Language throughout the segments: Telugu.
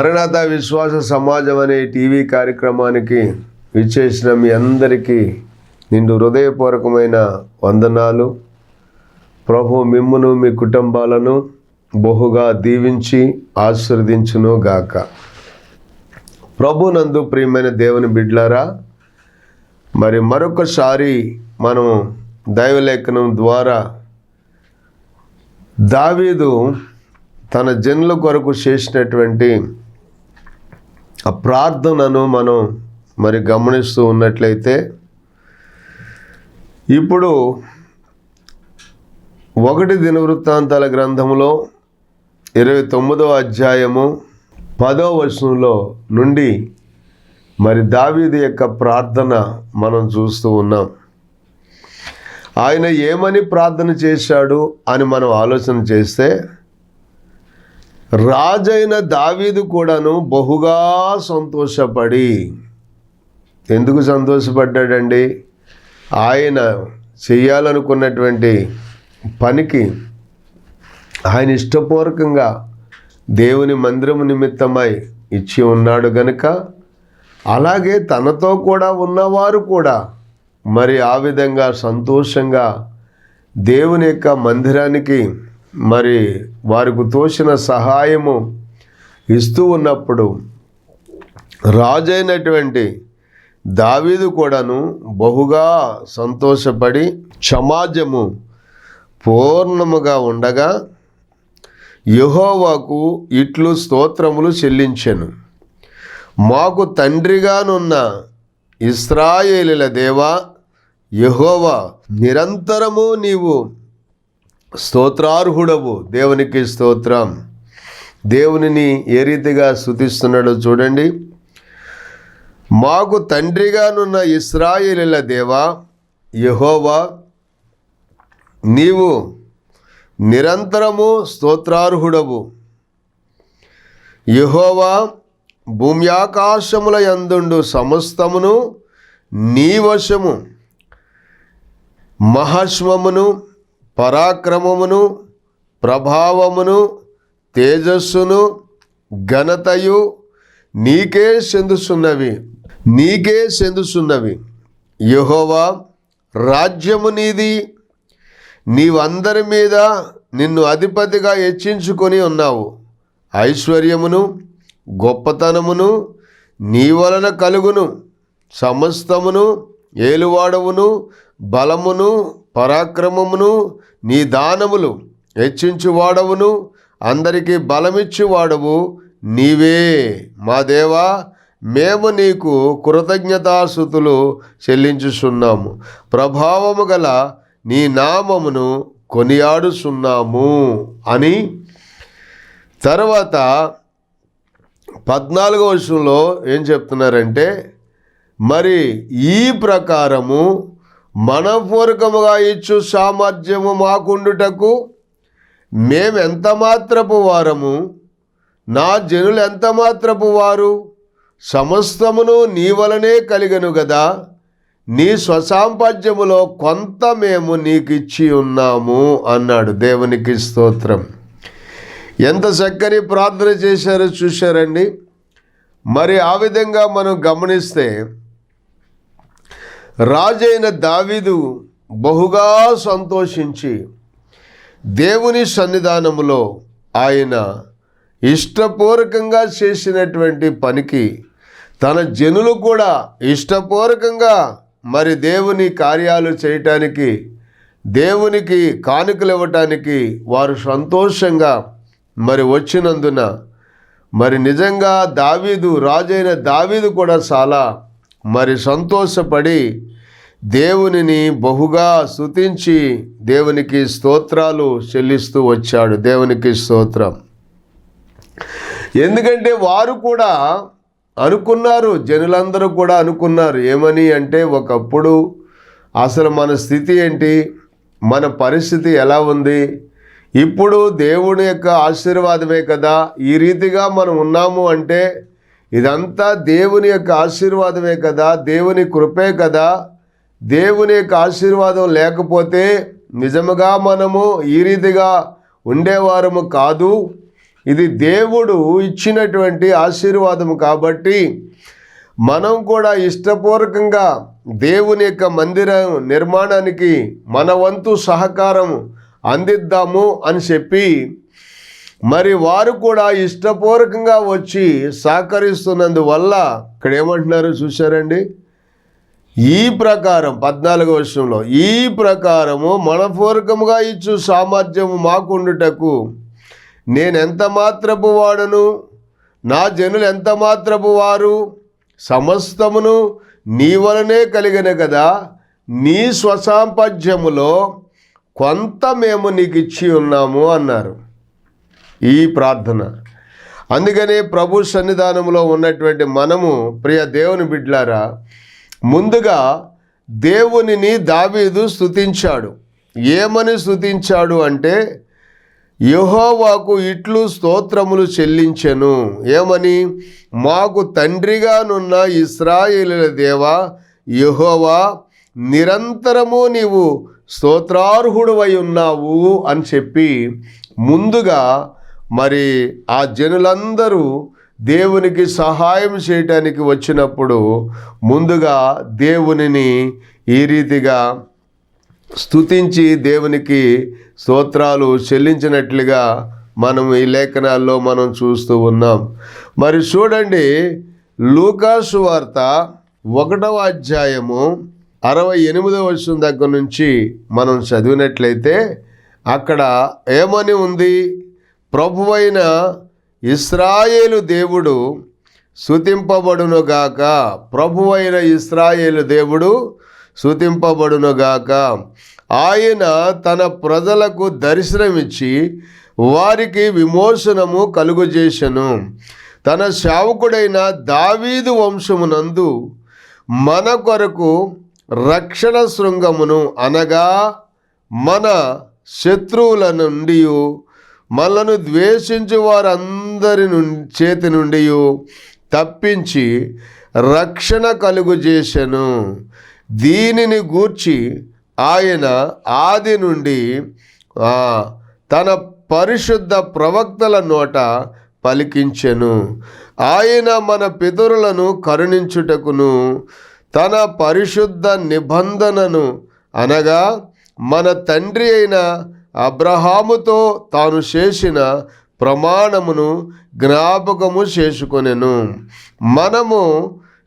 మరణాత విశ్వాస సమాజం అనే టీవీ కార్యక్రమానికి విచ్చేసిన మీ అందరికీ నిండు హృదయపూర్వకమైన వందనాలు. ప్రభు మిమ్మును మీ కుటుంబాలను బహుగా దీవించి ఆశీర్వదించును గాక. ప్రభు నందు ప్రియమైన దేవుని బిడ్లారా మరి మరొకసారి మనం దైవలేఖనం ద్వారా దావీదు తన జన్ల కొరకు చేసినటువంటి ఆ ప్రార్థనను మనం మరి గమనిస్తూ ఉన్నట్లయితే ఇప్పుడు ఒకటి దినవృత్తాంతాల గ్రంథంలో ఇరవై తొమ్మిదవ అధ్యాయము పదో వచనంలో నుండి మరి దావీది యొక్క ప్రార్థన మనం చూస్తూ ఉన్నాం. ఆయన ఏమని ప్రార్థన చేశాడు అని మనం ఆలోచన చేస్తే రాజైన దావీదు కూడాను బహుగా సంతోషపడి. ఎందుకు సంతోషపడ్డాడండి? ఆయన చేయాలనుకున్నటువంటి పనికి ఆయన ఇష్టపూర్వకంగా దేవుని మందిరము నిమిత్తమై ఇచ్చి ఉన్నాడు గనుక అలాగే తనతో కూడా ఉన్నవారు కూడా మరి ఆ విధంగా సంతోషంగా దేవుని యొక్క మందిరానికి మరి వారికి తోచిన సహాయము ఇస్తూ ఉన్నప్పుడు రాజైనటువంటి దావీదు కూడాను బహుగా సంతోషపడి సమాజము పూర్ణముగా ఉండగా యహోవాకు ఇట్లు స్తోత్రములు చెల్లించాను. మాకు తండ్రిగానున్న ఇస్రాయేలుల దేవా యహోవా నిరంతరము నీవు స్తోత్రార్హుడవు. దేవునికి స్తోత్రం. దేవునిని ఏ రీతిగా స్థుతిస్తున్నాడో చూడండి. మాకు తండ్రిగానున్న ఇస్రాయిలీల దేవా యహోవా నీవు నిరంతరము స్తోత్రార్హుడవు. యహోవా భూమ్యాకాశముల యందుండు సమస్తమును నీ వశము మహాశ్వమును పరాక్రమమును ప్రభావమును తేజస్సును ఘనతయు నీకే చెందుతున్నవి నీకే చెందుతున్నవి యహోవా రాజ్యము నీది. నీవందరి మీద నిన్ను అధిపతిగా హెచ్చించుకొని ఉన్నావు. ఐశ్వర్యమును గొప్పతనమును నీ వలన కలుగును. సమస్తమును ఏలువాడవును బలమును పరాక్రమమును నీ దానములు హెచ్చించువాడవును అందరికీ బలమిచ్చువాడవు నీవే. మా దేవా మేము నీకు కృతజ్ఞతాస్థుతులు చెల్లించుచున్నాము. ప్రభావము గల నీ నామమును కొనియాడుచున్నాము అని తర్వాత పద్నాలుగో వర్షంలో ఏం చెప్తున్నారంటే మరి ఈ ప్రకారము మనపూర్వకముగా ఇచ్చు సామర్థ్యము మాకుండుటకు మేమెంత మాత్రపు వారము? నా జనులు ఎంత మాత్రపు వారు? సమస్తమును నీ వలనే కలిగను కదా నీ స్వసాంపద్యములో కొంత మేము నీకు ఇచ్చి ఉన్నాము అన్నాడు దేవునికి స్తోత్రం. ఎంత చక్కని ప్రార్థన చేశారో చూశారండి. మరి ఆ విధంగా మనం గమనిస్తే రాజైన దావీదు బహుగా సంతోషించి దేవుని సన్నిధానములో ఆయన ఇష్టపూర్వకంగా చేసినటువంటి పనికి తన జనులు కూడా ఇష్టపూర్వకంగా మరి దేవుని కార్యాలు చేయటానికి దేవునికి కానుకలు ఇవ్వటానికి వారు సంతోషంగా మరి వచ్చినందున మరి నిజంగా దావీదు రాజైన దావీదు కూడా చాలా మరి సంతోషపడి దేవునిని బహుగా శుతించి దేవునికి స్తోత్రాలు చెల్లిస్తూ వచ్చాడు దేవునికి స్తోత్రం. ఎందుకంటే వారు కూడా అనుకున్నారు జనులందరూ కూడా అనుకున్నారు ఏమని అంటే ఒకప్పుడు అసలు మన స్థితి ఏంటి మన పరిస్థితి ఎలా ఉంది ఇప్పుడు దేవుని యొక్క ఆశీర్వాదమే కదా ఈ రీతిగా మనం ఉన్నాము అంటే ఇదంతా దేవుని యొక్క ఆశీర్వాదమే కదా దేవుని కృపే కదా. దేవుని యొక్క ఆశీర్వాదం లేకపోతే నిజముగా మనము ఈ రీతిగా ఉండేవారము కాదు. ఇది దేవుడు ఇచ్చినటువంటి ఆశీర్వాదం కాబట్టి మనం కూడా ఇష్టపూర్వకంగా దేవుని యొక్క మందిర నిర్మాణానికి మన వంతు సహకారం అందిద్దాము అని చెప్పి మరి వారు కూడా ఇష్టపూర్వకంగా వచ్చి సహకరిస్తున్నందువల్ల ఇక్కడ ఏమంటున్నారు చూశారండి? ఈ ప్రకారం పద్నాలుగో వర్షంలో ఈ ప్రకారము మనపూర్వకముగా ఇచ్చు సామర్థ్యము మాకుండుటకు నేనెంత మాత్రపు వాడను? నా జనులు ఎంత మాత్రపు వారు? సమస్తమును నీ వలనే కలిగిన కదా? నీ స్వసాంపద్యములో కొంత మేము నీకు ఇచ్చి ఉన్నాము అన్నారు. ఈ ప్రార్థన. అందుకనే ప్రభు సన్నిధానంలో ఉన్నటువంటి మనము ప్రియ దేవుని బిడ్లారా ముందుగా దేవునిని దావీదు స్తుతించాడు. ఏమని స్తుతించాడు అంటే యెహోవాకు ఇట్లు స్తోత్రములు చెల్లించెను. ఏమని? మాకు తండ్రిగానున్న ఇస్రాయేలుల దేవా యహోవా నిరంతరము నీవు స్తోత్రార్హుడువై ఉన్నావు అని చెప్పి ముందుగా మరి ఆ జనులందరూ దేవునికి సహాయం చేయటానికి వచ్చినప్పుడు ముందుగా దేవునిని ఈ రీతిగా స్తుతించి దేవునికి స్తోత్రాలు చెల్లించినట్లుగా మనం ఈ లేఖనాల్లో మనం చూస్తూ ఉన్నాం. మరి చూడండి లూకాసు వార్త ఒకటవ అధ్యాయము అరవై ఎనిమిదవ వచ్చిన దగ్గర నుంచి మనం చదివినట్లయితే అక్కడ ఏమని ఉంది? ప్రభువైన ఇస్రాయేలు దేవుడు శుతింపబడునుగాక ప్రభువైన ఇస్రాయేలు దేవుడు శుతింపబడునుగాక ఆయన తన ప్రజలకు దర్శనమిచ్చి వారికి విమోచనము కలుగజేసెను తన శావకుడైన దావీదు వంశమునందు మన కొరకు రక్షణ శృంగమును అనగా మన శత్రువుల నుండి మనను ద్వేషించు వారందరి చేతి నుండి తప్పించి రక్షణ కలుగు చేసెను దీనిని గూర్చి ఆయన ఆది నుండి తన పరిశుద్ధ ప్రవక్తల నోట పలికించెను. ఆయన మన పితరులను కరుణించుటకును తన పరిశుద్ధ నిబంధనను అనగా మన తండ్రి అయిన అబ్రహాముతో తాను చేసిన ప్రమాణమును జ్ఞాపకము చేసుకొనెను. మనము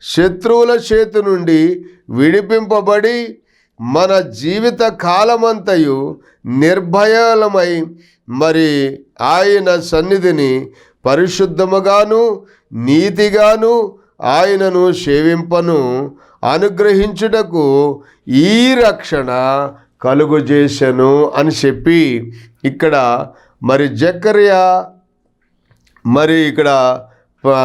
శత్రువుల చేతి నుండి విడిపింపబడి మన జీవిత కాలమంతయు నిర్భయాలమై మరి ఆయన సన్నిధిని పరిశుద్ధముగాను నీతిగాను ఆయనను సేవింపను అనుగ్రహించుటకు ఈ రక్షణ కలుగజేసెను అని చెప్పి ఇక్కడ మరి జకర్యా మరి ఇక్కడ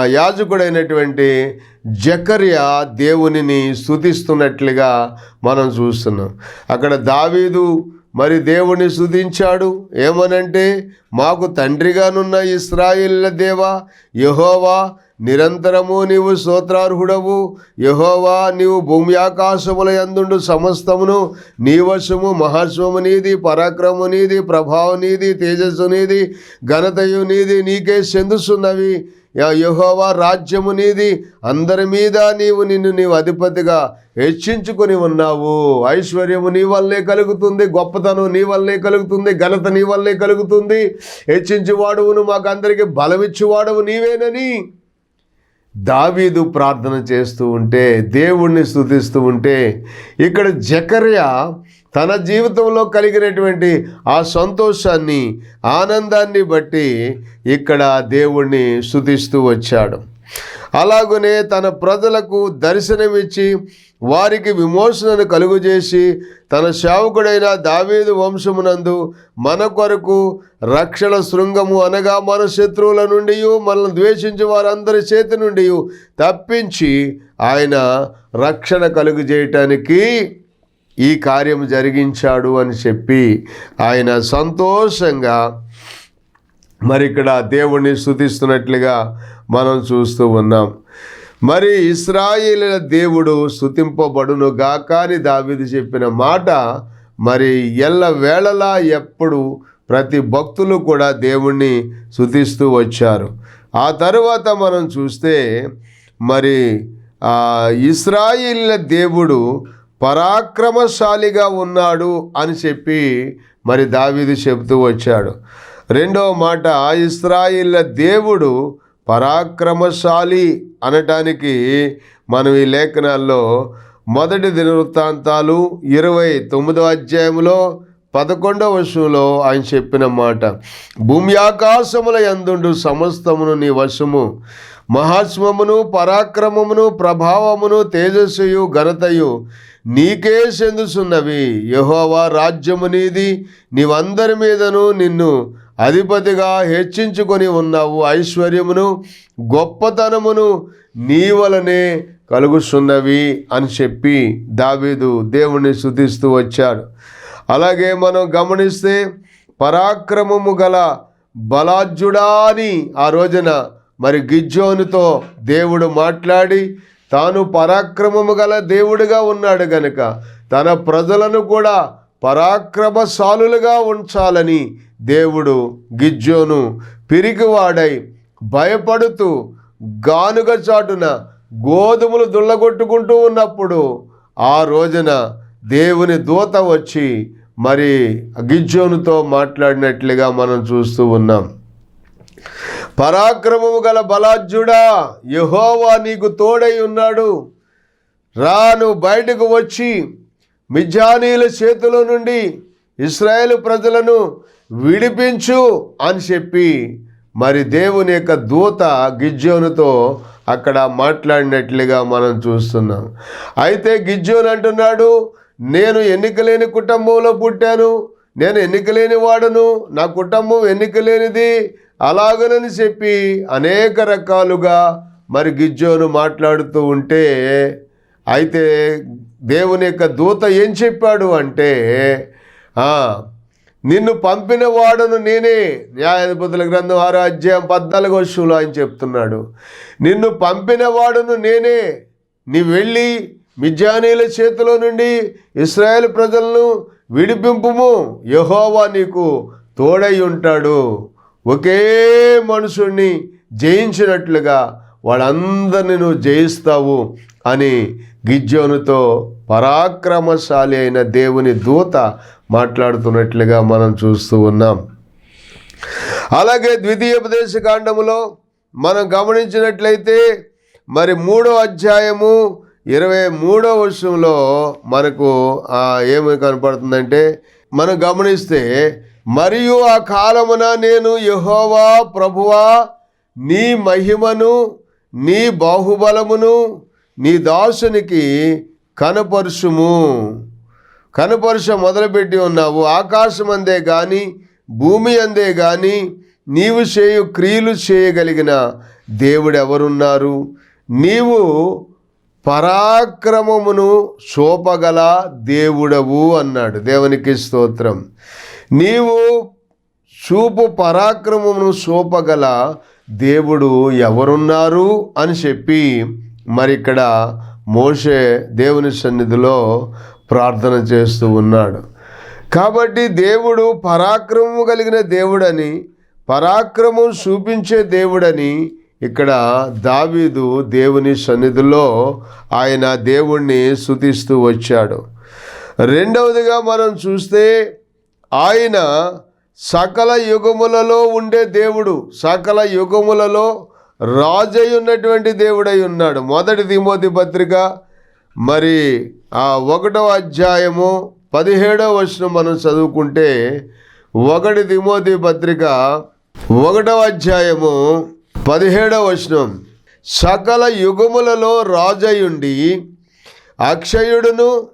యాజకుడైనటువంటి జకర్య దేవునిని స్థుతిస్తున్నట్లుగా మనం చూస్తున్నాం. అక్కడ దావీదు మరి దేవుని స్థుతించాడు ఏమనంటే మాకు తండ్రిగానున్న ఇస్రాయిల్ల దేవా యహోవా నిరంతరము నీవు స్తోత్రార్హుడవు. యహోవా నీవు భూమి ఆకాశముల ఎందుండు సమస్తమును. నీవశము మహాశ్వము నీది పరాక్రము నీది ప్రభావం నీది తేజస్సు నీది ఘనతయు నీది నీకే చెందుతున్నవి యహోవా రాజ్యము నీది. అందరి మీద నీవు నిన్ను నీవు అధిపతిగా హెచ్చించుకొని ఉన్నావు. ఐశ్వర్యము నీ వల్లే కలుగుతుంది గొప్పతనం నీ వల్లే కలుగుతుంది ఘనత నీ వల్లే కలుగుతుంది. హెచ్చించువాడువును మాకు అందరికీ బలమిచ్చువాడవు నీవేనని. దావీదు ప్రార్థన చేస్తూ ఉంటే దేవుణ్ణి స్తుతిస్తూ ఉంటే ఇక్కడ జకర్య తన జీవితంలో కలిగినటువంటి ఆ సంతోషాన్ని ఆనందాన్ని బట్టి ఇక్కడ దేవుణ్ణి స్తుతిస్తూ వచ్చాడు. అలాగనే తన ప్రజలకు దర్శనమిచ్చి వారికి విమోచనను కలుగజేసి తన సేవకుడైన దావీదు వంశమునందు మన కొరకు రక్షణ శృంగము అనగా మన శత్రువుల నుండి మనల్ని ద్వేషించి వారందరి చేతి నుండి తప్పించి ఆయన రక్షణ కలుగజేయటానికి ఈ కార్యం జరిగించాడు అని చెప్పి ఆయన సంతోషంగా మరి ఇక్కడ దేవుణ్ణి స్థుతిస్తున్నట్లుగా మనం చూస్తూ ఉన్నాం. మరి ఇస్రాయిల దేవుడు స్థుతింపబడును గాక అని చెప్పిన మాట మరి ఎల్ల వేళలా ఎప్పుడు ప్రతి భక్తులు కూడా దేవుణ్ణి శుతిస్తూ వచ్చారు. ఆ తరువాత మనం చూస్తే మరి ఇస్రాయిల్ దేవుడు పరాక్రమశాలిగా ఉన్నాడు అని చెప్పి మరి దావీదు చెబుతూ వచ్చాడు. రెండవ మాట ఇస్రాయిల్ దేవుడు పరాక్రమశాలి అనటానికి మనం ఈ లేఖనాల్లో మొదటి దినవృత్తాంతాలు ఇరవై తొమ్మిదో అధ్యాయంలో పదకొండవ వశంలో ఆయన చెప్పిన మాట భూమి ఆకాశముల యందుండు సమస్తమును నీ వశము. మహాత్మమును పరాక్రమమును ప్రభావమును తేజస్సుయు ఘనతయు నీకే చెందుచున్నవి. యహోవా రాజ్యము నీది. నీవందరి మీదను నిన్ను అధిపతిగా హెచ్చించుకొని ఉన్నావు. ఐశ్వర్యమును గొప్పతనమును నీ వలనే కలుగుతున్నవి అని చెప్పి దావీదు దేవుణ్ణి శుద్ధిస్తూ వచ్చాడు. అలాగే మనం గమనిస్తే పరాక్రమము గల బలాజ్యుడా అని ఆ రోజున మరి గిజ్జోనుతో దేవుడు మాట్లాడి తాను పరాక్రమము గల దేవుడిగా ఉన్నాడు గనుక తన ప్రజలను కూడా పరాక్రమశాలులుగా ఉంచాలని దేవుడు గిజ్జోను పిరికివాడై భయపడుతూ గానుగ చాటున గోధుమలు దుల్లగొట్టుకుంటూ ఉన్నప్పుడు ఆ రోజున దేవుని దూత వచ్చి మరి గిజ్జోనుతో మాట్లాడినట్లుగా మనం చూస్తూ ఉన్నాం. పరాక్రమము గల బలాజ్జుడా యహోవా నీకు తోడై ఉన్నాడు. రాను బయటకు వచ్చి మిజానీల చేతిలో నుండి ఇస్రాయేల్ ప్రజలను విడిపించు అని చెప్పి మరి దేవుని యొక్క దూత గిజ్జోనుతో అక్కడ మాట్లాడినట్లుగా మనం చూస్తున్నాం. అయితే గిజ్జోన్ అంటున్నాడు నేను ఎన్నికలేని కుటుంబంలో పుట్టాను నేను ఎన్నికలేని వాడను నా కుటుంబం ఎన్నికలేనిది అలాగనని చెప్పి అనేక రకాలుగా మరి గిజ్జోను మాట్లాడుతూ ఉంటే అయితే దేవుని యొక్క దూత ఏం చెప్పాడు అంటే నిన్ను పంపిన వాడును నేనే. న్యాయాధిపతుల గ్రంథం ఆరో అధ్యాయం పద్నాలుగో వర్షంలో ఆయన చెప్తున్నాడు. నిన్ను పంపిన వాడును నేనే. నీ వెళ్ళి మిజ్జానీల చేతిలో నుండి ఇస్రాయేల్ ప్రజలను విడిపింపుము. యహోవా నీకు తోడై ఉంటాడు. ఒకే మనుషుణ్ణి జయించినట్లుగా వాళ్ళందరినీ నువ్వు జయిస్తావు. అని గిజ్జోనుతో పరాక్రమశాలి అయిన దేవుని దూత మాట్లాడుతున్నట్లుగా మనం చూస్తూ ఉన్నాం. అలాగే ద్వితీయోపదేశ కాండములో మనం గమనించినట్లయితే మరి మూడో అధ్యాయము ఇరవై మూడో వర్షంలో మనకు ఏమి కనపడుతుందంటే మనం గమనిస్తే మరియు ఆ కాలమున నేను యహోవా ప్రభువా నీ మహిమను నీ బాహుబలమును నీ దాసునికి కనపరుషుము. కనపరుష మొదలుపెట్టి ఉన్నావు. ఆకాశం అందే కానీ భూమి అందే కానీ నీవు చేయు క్రియలు చేయగలిగిన దేవుడు ఎవరున్నారు నీవు పరాక్రమమును చూపగల దేవుడవు అన్నాడు. దేవునికి స్తోత్రం. నీవు చూపు పరాక్రమమును చూపగల దేవుడు ఎవరున్నారు అని చెప్పి మరి ఇక్కడ మోషే దేవుని సన్నిధిలో ప్రార్థన చేస్తూ ఉన్నాడు. కాబట్టి దేవుడు పరాక్రమము కలిగిన దేవుడని పరాక్రమం చూపించే దేవుడని ఇక్కడ దావీదు దేవుని సన్నిధిలో ఆయన దేవుణ్ణి శుతిస్తూ వచ్చాడు. రెండవదిగా మనం చూస్తే ఆయన సకల యుగములలో ఉండే దేవుడు. సకల యుగములలో రాజై ఉన్నటువంటి దేవుడై ఉన్నాడు మొదటి తిమోతి పత్రిక. మరి ఆ ఒకటవ అధ్యాయము పదిహేడవ వచనం మనం చదువుకుంటే ఒకటి తిమోతి పత్రిక ఒకటవ అధ్యాయము పదిహేడవ వచనం. సకల యుగములలో రాజయుండి అక్షయుడును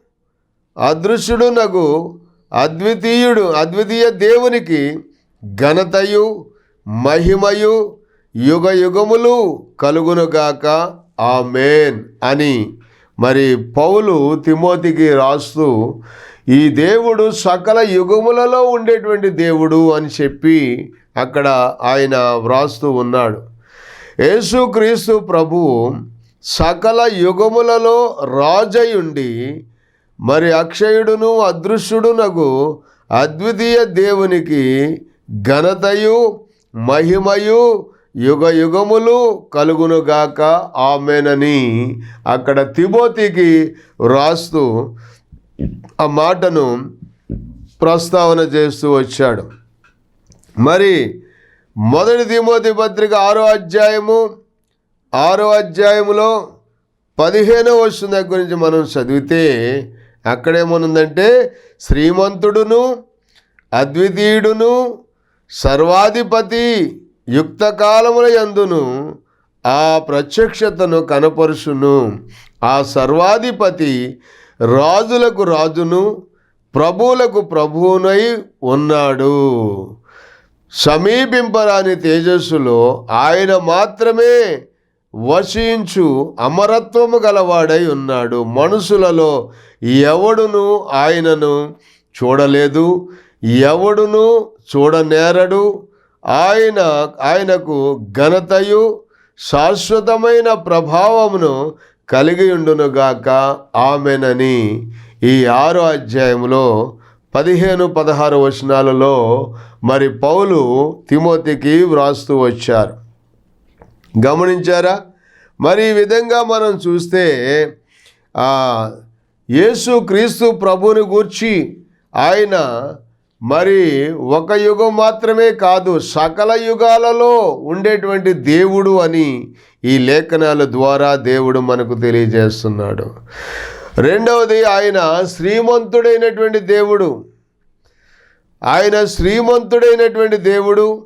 అదృశ్యుడునగు అద్వితీయుడు అద్వితీయ దేవునికి ఘనతయు మహిమయు యుగ యుగములు కలుగునుగాక ఆమెన్ అని మరి పౌలు తిమోతికి రాస్తూ ఈ దేవుడు సకల యుగములలో ఉండేటువంటి దేవుడు అని చెప్పి అక్కడ ఆయన వ్రాస్తూ ఉన్నాడు. యేసుక్రీస్తు ప్రభు సకల యుగములలో రాజయుండి మరి అక్షయుడును అదృశ్యుడునగు అద్వితీయ దేవునికి ఘనతయు మహిమయు యుగ యుగములు కలుగునుగాక ఆమెనని అక్కడ తిమోతికి వ్రాస్తూ ఆ మాటను ప్రస్తావన చేస్తూ వచ్చాడు. మరి మొదటి తిమోతి పత్రిక ఆరో అధ్యాయము ఆరో అధ్యాయములో పదిహేనో వచనం దగ్గర గురించి మనం చదివితే అక్కడేమనుందంటే శ్రీమంతుడును అద్వితీయుడును సర్వాధిపతి యుక్త కాలముల యందును ఆ ప్రత్యక్షతను కనపరుచును. ఆ సర్వాధిపతి రాజులకు రాజును ప్రభువులకు ప్రభువునై ఉన్నాడు. సమీపింపరాని తేజస్సులో ఆయన మాత్రమే వశించు అమరత్వము గలవాడై ఉన్నాడు. మనుషులలో ఎవడును ఆయనను చూడలేదు ఎవడును చూడనేరడు ఆయన ఆయనకు ఘనతయు శాశ్వతమైన ప్రభావమును కలిగి ఉండునుగాక ఆమెనని ఈ ఆరో అధ్యాయంలో పదిహేను పదహారు వచనాలలో మరి పౌలు తిమోతికి వ్రాస్తూ వచ్చారు. గమనించారా? మరి ఈ విధంగా మనం చూస్తే యేసు క్రీస్తు ప్రభుని గూర్చి ఆయన మరి ఒక యుగం మాత్రమే కాదు సకల యుగాలలో ఉండేటువంటి దేవుడు అని ఈ లేఖనాల ద్వారా దేవుడు మనకు తెలియజేస్తున్నాడు. రెండవది ఆయన శ్రీమంతుడైనటువంటి దేవుడు. ఆయన శ్రీమంతుడైనటువంటి దేవుడు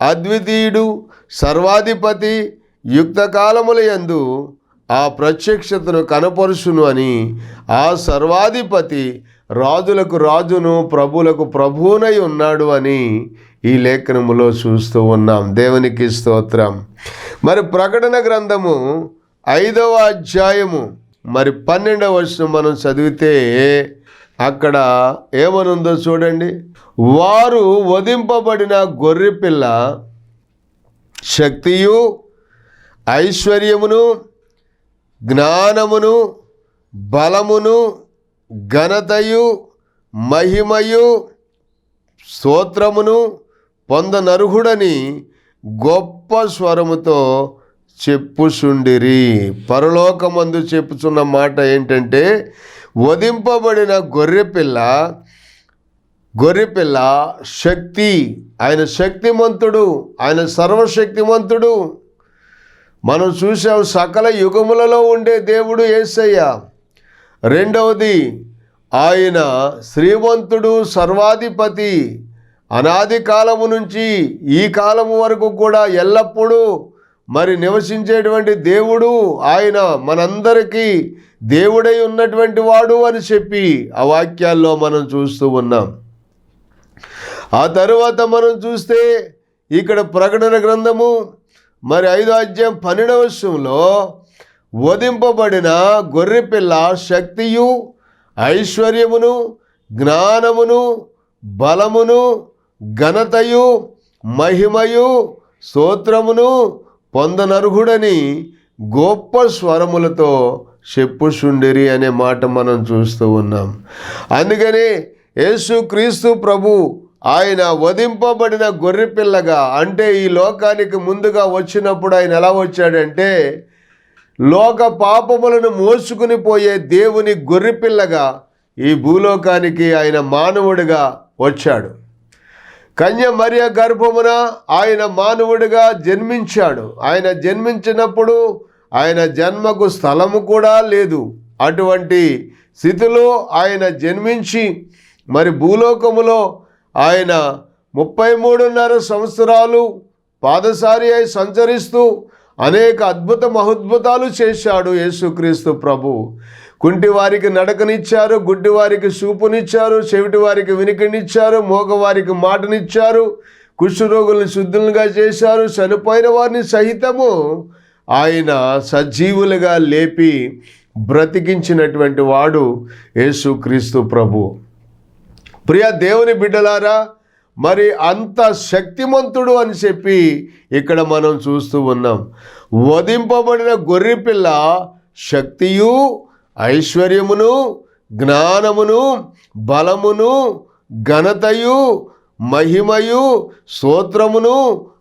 అద్వితీయుడు సర్వాధిపతి యుక్త కాలముల యందు ఆ ప్రత్యక్షతను కనపరుచును అని ఆ సర్వాధిపతి రాజులకు రాజును ప్రభులకు ప్రభువునై ఉన్నాడు అని ఈ లేఖనములో చూస్తూ ఉన్నాం. దేవునికి స్తోత్రం. మరి ప్రకటన గ్రంథము ఐదవ అధ్యాయము మరి పన్నెండవ వర్షం మనం చదివితే అక్కడ ఏమనుందో చూడండి. వారు వధింపబడిన గొర్రెపిల్ల శక్తియు ఐశ్వర్యమును జ్ఞానమును బలమును ఘనతయు మహిమయు స్తోత్రమును పొందనర్హుడని గొప్ప స్వరముతో చెప్పుచుండిరి. పరలోకమందు చెప్పుచున్న మాట ఏంటంటే వధింపబడిన గొర్రెపిల్ల గొర్రెపిల్ల శక్తి ఆయన శక్తిమంతుడు ఆయన సర్వశక్తిమంతుడు. మనం చూసాం సకల యుగములలో ఉండే దేవుడు యేసయ్య రెండవది ఆయన శ్రీమంతుడు సర్వాధిపతి. అనాది కాలము నుంచి ఈ కాలము వరకు కూడా ఎల్లప్పుడూ మరి నివసించేటువంటి దేవుడు ఆయన మనందరికీ దేవుడై ఉన్నటువంటి వాడు అని చెప్పి ఆ వాక్యాల్లో మనం చూస్తూ ఉన్నాం. ఆ తరువాత మనం చూస్తే ఇక్కడ ప్రకటన గ్రంథము మరి ఐదో అధ్యాయం పన్నెండవ విషయంలో వధింపబడిన గొర్రెపిల్ల శక్తియు ఐశ్వర్యమును జ్ఞానమును బలమును ఘనతయు మహిమయు స్తోత్రమును పొందనర్హుడని గొప్ప స్వరములతో చెప్పుచుండిరి అనే మాట మనం చూస్తూ ఉన్నాం. అందుకని యేసుక్రీస్తు ప్రభు ఆయన వధింపబడిన గొర్రెపిల్లగా అంటే ఈ లోకానికి ముందుగా వచ్చినప్పుడు ఆయన ఎలా వచ్చాడంటే లోక పాపములను మోసుకుని పోయే దేవుని గొర్రెపిల్లగా ఈ భూలోకానికి ఆయన మానవుడిగా వచ్చాడు. కన్య మరియ గర్భమున ఆయన మానవుడిగా జన్మించాడు. ఆయన జన్మించినప్పుడు ఆయన జన్మకు స్థలము కూడా లేదు. అటువంటి స్థితిలో ఆయన జన్మించి మరి భూలోకములో ఆయన ముప్పై మూడున్నర సంవత్సరాలు పాదసారి అయి సంచరిస్తూ అనేక అద్భుత మహద్భుతాలు చేశాడు యేసుక్రీస్తు ప్రభు. కుంటి వారికి నడకనిచ్చారు గుడ్డి వారికి చూపునిచ్చారు చెవిటి వారికి వినికినిచ్చారు మోగవారికి మాటనిచ్చారు కుష్ఠరోగులను శుద్ధులుగా చేశారు చనిపోయిన వారిని సహితము ఆయన సజీవులుగా లేపి బ్రతికించినటువంటి వాడు యేసుక్రీస్తు ప్రభు. ప్రియ దేవుని బిడ్డలారా మరి అంత శక్తిమంతుడు అని చెప్పి ఇక్కడ మనం చూస్తూ ఉన్నాం. వధింపబడిన గొర్రెపిల్ల శక్తియు ఐశ్వర్యమును జ్ఞానమును బలమును ఘనతయు మహిమయు స్తోత్రమును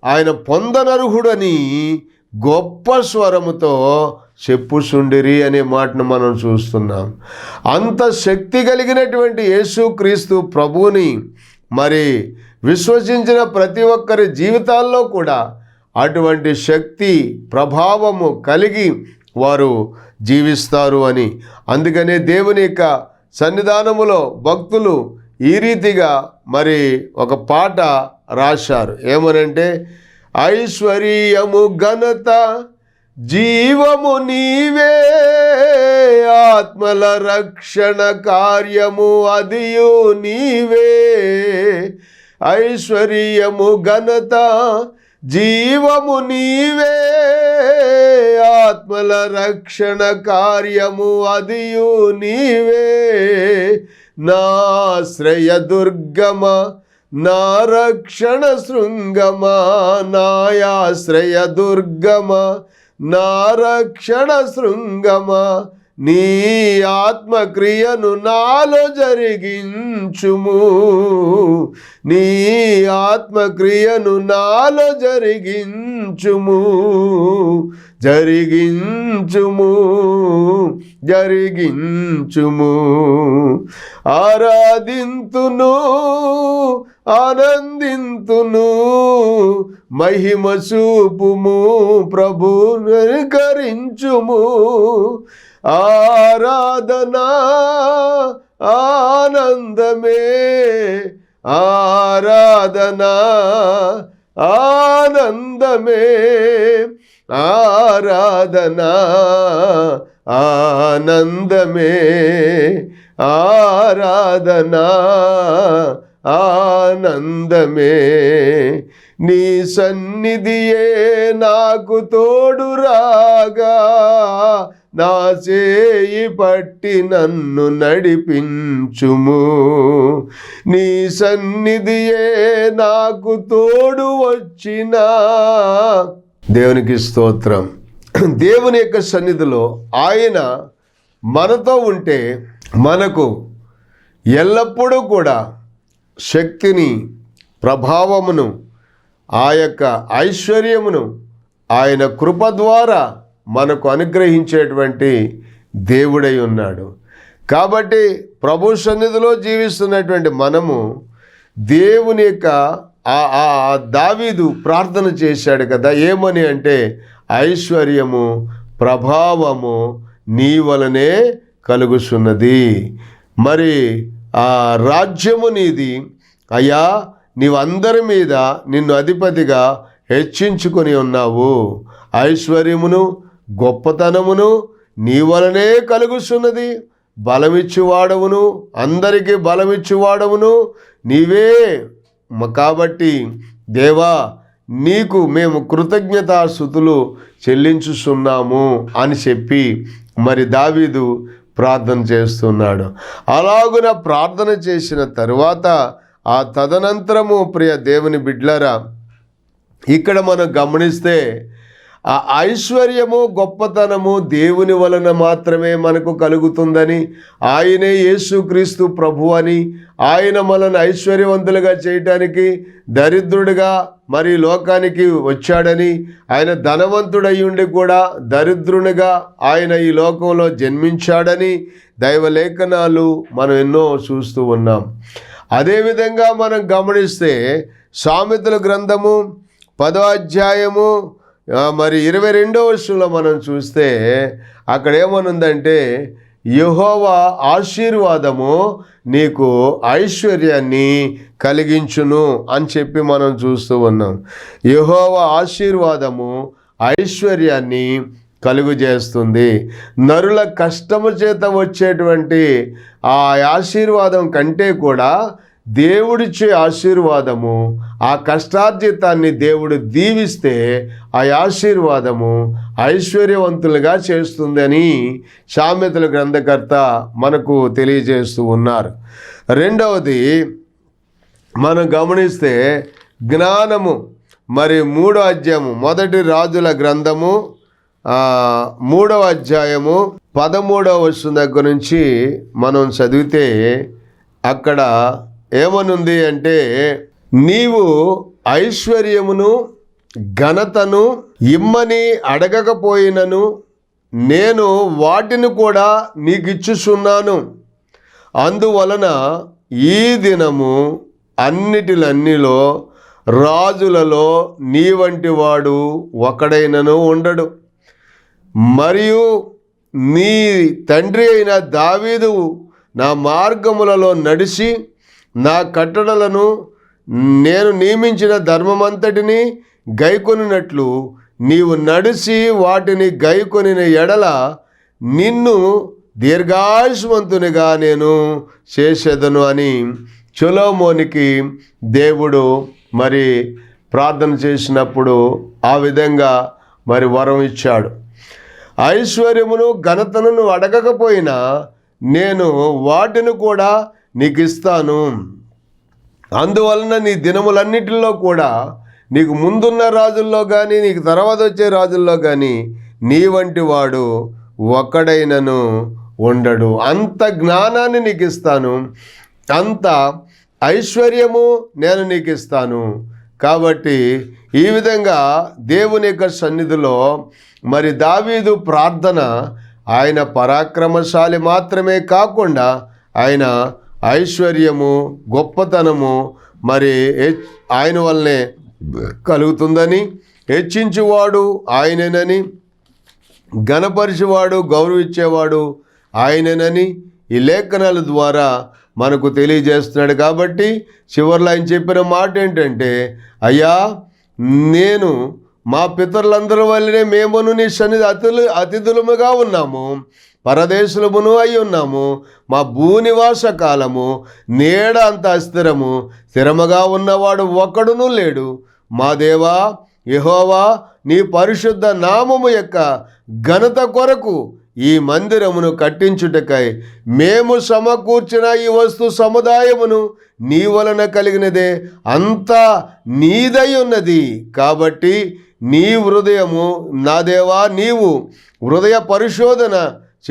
ఆయన పొందనర్హుడని గొప్ప స్వరముతో చెప్పుచుండిరి అనే మాటను మనం చూస్తున్నాం. అంత శక్తి కలిగినటువంటి యేసుక్రీస్తు ప్రభువుని మరి విశ్వసించిన ప్రతి ఒక్కరి జీవితాల్లో కూడా అటువంటి శక్తి ప్రభావము కలిగి వారు జీవిస్తారు అని. అందుకనే దేవుని యొక్క సన్నిధానములో భక్తులు ఈ రీతిగా మరి ఒక పాట రాశారు. ఏమనంటే ఐశ్వర్యము ఘనత జీవము నీవే ఆత్మల రక్షణ కార్యము అదియు నీవే. ఐశ్వర్యము ఘనత జీవము నీవే. ఆత్మల రక్షణ కార్యము అదియు నీవే. నాశ్రయ దుర్గమ నా రక్షణ శృంగమా నాయాశ్రయ దుర్గమ నా రక్షణ శృంగమా నీ ఆత్మక్రియను నాలో జరిగించుము. నీ ఆత్మక్రియను నాలో జరిగించుము. జరిగించుము జరిగించుము. ఆరాధింతును ఆనందింతును మహిమ చూపుము ప్రభు కరించుము ఆరాధనా ఆనందమే ఆరాధనా ఆనందమే ఆరాధనా ఆనందమే ఆరాధనా ఆనందమే. నీ సన్నిధియే నాకు తోడు రాగా నా చేయి పట్టి నన్ను నడిపించుము. నీ సన్నిధియే నాకు తోడు వచ్చిన. దేవునికి స్తోత్రం. దేవుని యొక్క సన్నిధిలో ఆయన మనతో ఉంటే మనకు ఎల్లప్పుడూ కూడా శక్తిని ప్రభావమును ఆ యొక్క ఐశ్వర్యమును ఆయన కృప ద్వారా మనకు అనుగ్రహించేటువంటి దేవుడై ఉన్నాడు. కాబట్టి ప్రభు సన్నిధిలో జీవిస్తున్నటువంటి మనము దేవుని యొక్క ఆ ఆ దావీదు ప్రార్థన చేశాడు కదా. ఏమని అంటే ఐశ్వర్యము ప్రభావము నీ వలనే కలుగుతున్నది మరి ఆ రాజ్యము నీది. అయ్యా నీవందరి మీద నిన్ను అధిపతిగా హెచ్చించుకొని ఉన్నావు. ఐశ్వర్యమును గొప్పతనమును నీ వలనే కలుగుతున్నది బలమిచ్చువాడవును అందరికీ బలమిచ్చువాడవును నీవే. కాబట్టి దేవా నీకు మేము కృతజ్ఞతాస్థుతులు చెల్లించుస్తున్నాము అని చెప్పి మరి దావీదు ప్రార్థన చేస్తున్నాడు. అలాగున ప్రార్థన చేసిన తరువాత ఆ తదనంతరము ప్రియ దేవుని బిడ్లరా ఇక్కడ మనం గమనిస్తే ఆ ఐశ్వర్యము గొప్పతనము దేవుని వలన మాత్రమే మనకు కలుగుతుందని ఆయనే యేసుక్రీస్తు ప్రభు అని ఆయన మనల్ని ఐశ్వర్యవంతులుగా చేయటానికి దరిద్రుడిగా మరి లోకానికి వచ్చాడని ఆయన ధనవంతుడై ఉండి కూడా దరిద్రునిగా ఆయన ఈ లోకంలో జన్మించాడని దైవలేఖనాలు మనం ఎన్నో చూస్తూ ఉన్నాం. అదేవిధంగా మనం గమనిస్తే సామెతల గ్రంథము పదో అధ్యాయము మరి ఇరవై రెండో వర్షంలో మనం చూస్తే అక్కడ ఏమనుందంటే యహోవా ఆశీర్వాదము నీకు ఐశ్వర్యాన్ని కలిగించును అని చెప్పి మనం చూస్తూ ఉన్నాం. యహోవా ఆశీర్వాదము ఐశ్వర్యాన్ని కలుగు చేస్తుంది నరుల కష్టము చేత వచ్చేటువంటి ఆ ఆశీర్వాదం కంటే కూడా దేవుడిచ్చే ఆశీర్వాదము ఆ కష్టార్జితాన్ని దేవుడు దీవిస్తే ఆ ఆశీర్వాదము ఐశ్వర్యవంతులుగా చేస్తుందని సామెతల గ్రంథకర్త మనకు తెలియజేస్తూ ఉన్నారు. రెండవది మనం గమనిస్తే జ్ఞానము మరి మూడో అధ్యాయము మొదటి రాజుల గ్రంథము మూడవ అధ్యాయము పదమూడవ వర్షం దగ్గర నుంచి మనం చదివితే అక్కడ ఏమనుంది అంటే నీవు ఐశ్వర్యమును ఘనతను ఇమ్మని అడగకపోయినను నేను వాటిని కూడా నీకు ఇచ్చుచున్నాను అందువలన ఈ దినము అన్నిటిలన్నీలో రాజులలో నీ వంటి వాడు ఒకడైనను ఉండడు. మరియు నీ తండ్రి అయిన దావీదు నా మార్గములలో నడిచి నా కట్టడలను నేను నియమించిన ధర్మమంతటిని గైకొనినట్లు నీవు నడిచి వాటిని గైకొనిన ఎడల నిన్ను దీర్ఘాయుష్మంతునిగా నేను చేసేదను అని చొలోమోనికి దేవుడు మరి ప్రార్థన చేసినప్పుడు ఆ విధంగా మరి వరం ఇచ్చాడు. ఐశ్వర్యమును ఘనతను అడగకపోయినా నేను వాటిని కూడా నీకు ఇస్తాను అందువలన నీ దినములన్నిటిలో కూడా నీకు ముందున్న రాజుల్లో కానీ నీకు తర్వాత వచ్చే రాజుల్లో కానీ నీ వంటి వాడు ఒక్కడైనను ఉండడు. అంత జ్ఞానాన్ని నీకు ఇస్తాను అంత ఐశ్వర్యము నేను నీకు ఇస్తాను కాబట్టి ఈ విధంగా దేవుని యొక్క సన్నిధిలో మరి దావీదు ప్రార్థన ఆయన పరాక్రమశాలి మాత్రమే కాకుండా ఆయన ఐశ్వర్యము గొప్పతనము మరి హెచ్- ఆయన వల్లనే కలుగుతుందని హెచ్చించువాడు ఆయనేనని ఘనపరిచేవాడు గౌరవించేవాడు ఆయననని ఈ లేఖనాల ద్వారా మనకు తెలియజేస్తున్నాడు కాబట్టి చివరిలో ఆయన చెప్పిన మాట ఏంటంటే అయ్యా నేను మా పితరులందరి వల్లనే మేమును నీ సన్నిధి అతిథులు అతిథులముగా ఉన్నాము. పరదేశులమును అయి ఉన్నాము. మా భూనివాస కాలము నీడ అంత అస్థిరము. స్థిరముగా ఉన్నవాడు ఒక్కడునూ లేడు. మా దేవా యహోవా నీ పరిశుద్ధ నామము యొక్క ఘనత కొరకు ఈ మందిరమును కట్టించుటకై మేము సమకూర్చిన ఈ వస్తు సముదాయమును నీ వలన కలిగినదే. అంతా నీదై ఉన్నది. కాబట్టి నీ హృదయము నా దేవా నీవు హృదయ పరిశోధన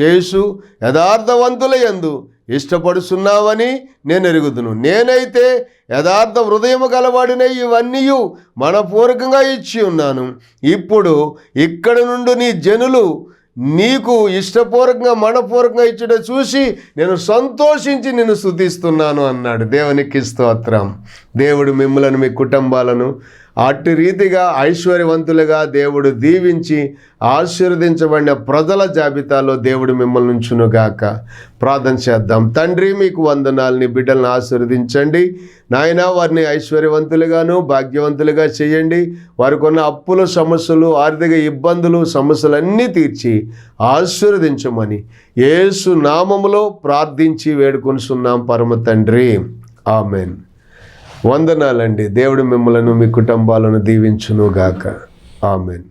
చేసు యథార్థవంతుల యందు ఇష్టపడుచున్నావని నేను ఎరుగుదును నేనైతే యథార్థ హృదయము గలవాడిన ఇవన్నీ మనపూర్వకంగా ఇచ్చి ఉన్నాను. ఇప్పుడు ఇక్కడ నుండి నీ జనులు నీకు ఇష్టపూర్వకంగా మనపూర్వకంగా ఇచ్చుట చూసి నేను సంతోషించి నిన్ను శుద్ధిస్తున్నాను అన్నాడు. దేవునికి స్తోత్రం. దేవుడు మిమ్మలను మీ కుటుంబాలను అట్టి రీతిగా ఐశ్వర్యవంతులుగా దేవుడు దీవించి ఆశీర్వదించబడిన ప్రజల జాబితాలో దేవుడు మిమ్మల్ని ఉంచునుగాక ప్రార్థన చేద్దాం. తండ్రి మీకు వందనాలని బిడ్డలను ఆశీర్వదించండి. నాయన వారిని ఐశ్వర్యవంతులుగాను భాగ్యవంతులుగా చేయండి. వారికి ఉన్న అప్పుల సమస్యలు ఆర్థిక ఇబ్బందులు సమస్యలన్నీ తీర్చి ఆశీర్వదించమని ఏసు నామములో ప్రార్థించి వేడుకొనిస్తున్నాం పరమ తండ్రి. ఆమెన్. వందనాలండి. దేవుడు మిమ్మలను మీ కుటుంబాలను దీవించునుగాక. ఆమెన్.